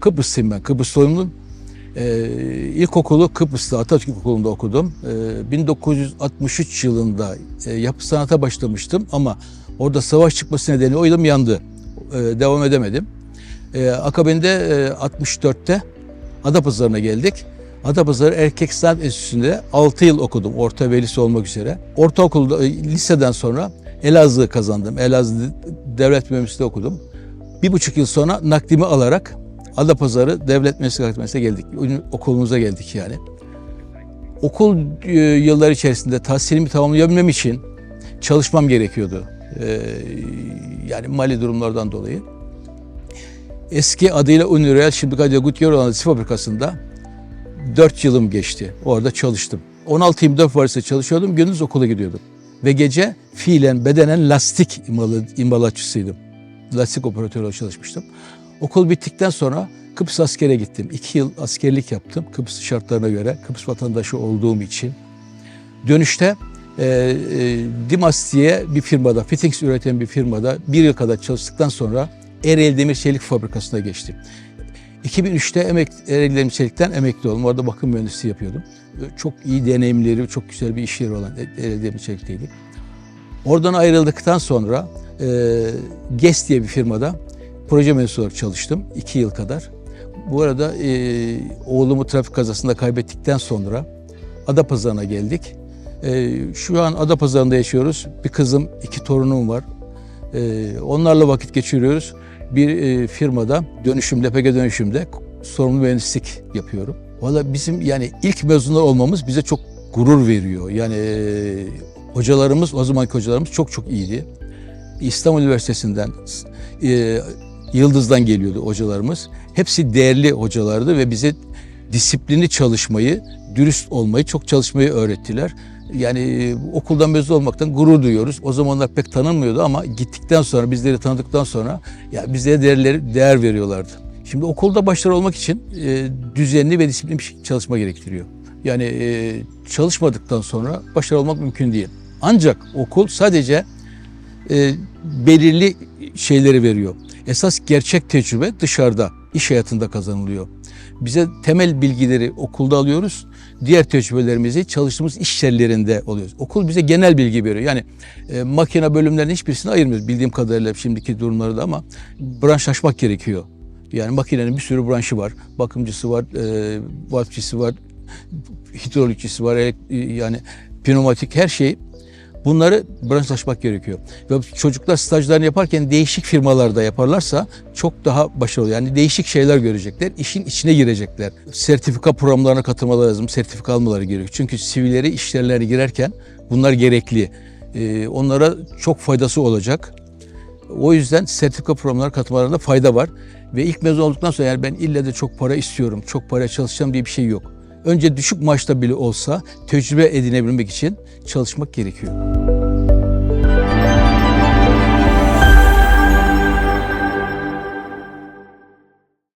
Kıbrıslıyım ben, Kıbrıs doğumluyum. Ee, ilkokulu Kıbrıs'ta Atatürk Okulu'nda okudum. Ee, 1963 yılında e, yapı sanata başlamıştım ama orada savaş çıkması nedeniyle o yılım yandı. Ee, devam edemedim. Ee, akabinde e, 64'te Adapazarı'na geldik. Adapazarı Erkek Sanat Enstitüsü'nde 6 yıl okudum orta ve lise olmak üzere. Ortaokulda, e, liseden sonra Elazığ kazandım. Elazığ Devlet Mühendisliği okudum. Bir buçuk yıl sonra naklimi alarak Adapazarı Devlet Meslek Akademisi'ne geldik. Okulumuza geldik yani. Okul e, yılları içerisinde tahsilimi tamamlayabilmem için çalışmam gerekiyordu. Ee, yani mali durumlardan dolayı. Eski adıyla Unireal, şimdi adıyla Goodyear olan fabrikasında 4 yılım geçti. Orada çalıştım. 16-24 varsa çalışıyordum, gündüz okula gidiyordum. Ve gece fiilen, bedenen lastik imalı. Lastik operatörü çalışmıştım. Okul bittikten sonra Kıbrıs askere gittim. İki yıl askerlik yaptım Kıbrıs şartlarına göre, Kıbrıs vatandaşı olduğum için. Dönüşte e, e, Dimas diye bir firmada, fittings üreten bir firmada bir yıl kadar çalıştıktan sonra Ereğli Demir Çelik Fabrikası'na geçtim. 2003'te emek, Ereğli Demir Çelik'ten emekli oldum. Orada bakım mühendisliği yapıyordum. Çok iyi deneyimleri, çok güzel bir iş yeri olan Ereğli Demir Çelik'teydik. Oradan ayrıldıktan sonra e, GES diye bir firmada proje mühendisi olarak çalıştım. iki yıl kadar. Bu arada e, oğlumu trafik kazasında kaybettikten sonra Adapazarı'na geldik. E, şu an Adapazarı'nda yaşıyoruz. Bir kızım, iki torunum var. E, onlarla vakit geçiriyoruz. Bir e, firmada dönüşüm, LPG dönüşümde sorumlu mühendislik yapıyorum. Valla bizim yani ilk mezunlar olmamız bize çok gurur veriyor. Yani e, hocalarımız, o zamanki hocalarımız çok çok iyiydi. İstanbul Üniversitesi'nden, e, Yıldız'dan geliyordu hocalarımız. Hepsi değerli hocalardı ve bize disiplini çalışmayı, dürüst olmayı, çok çalışmayı öğrettiler. Yani e, okuldan mezun olmaktan gurur duyuyoruz. O zamanlar pek tanınmıyordu ama gittikten sonra, bizleri tanıdıktan sonra ya bizlere değerleri, değer veriyorlardı. Şimdi okulda başarılı olmak için e, düzenli ve disiplinli bir çalışma gerektiriyor. Yani e, çalışmadıktan sonra başarılı olmak mümkün değil. Ancak okul sadece e, belirli şeyleri veriyor. Esas gerçek tecrübe dışarıda, iş hayatında kazanılıyor. Bize temel bilgileri okulda alıyoruz. Diğer tecrübelerimizi çalıştığımız iş yerlerinde oluyoruz. Okul bize genel bilgi veriyor. Yani e, makine bölümlerinin hiçbirisini ayırmıyoruz bildiğim kadarıyla şimdiki durumları da ama branşlaşmak gerekiyor. Yani makinenin bir sürü branşı var. Bakımcısı var, e, valfçisi var, hidrolikçisi var, elek- yani pneumatik her şey Bunları branşlaşmak gerekiyor. Ve çocuklar stajlarını yaparken değişik firmalarda yaparlarsa çok daha başarılı. Yani değişik şeyler görecekler, işin içine girecekler. Sertifika programlarına katılmaları lazım, sertifika almaları gerekiyor. Çünkü sivilleri işlerlerine girerken bunlar gerekli. Ee, onlara çok faydası olacak. O yüzden sertifika programlarına katılmalarında fayda var. Ve ilk mezun olduktan sonra yani ben ille de çok para istiyorum, çok para çalışacağım diye bir şey yok. Önce düşük maaşta bile olsa tecrübe edinebilmek için çalışmak gerekiyor.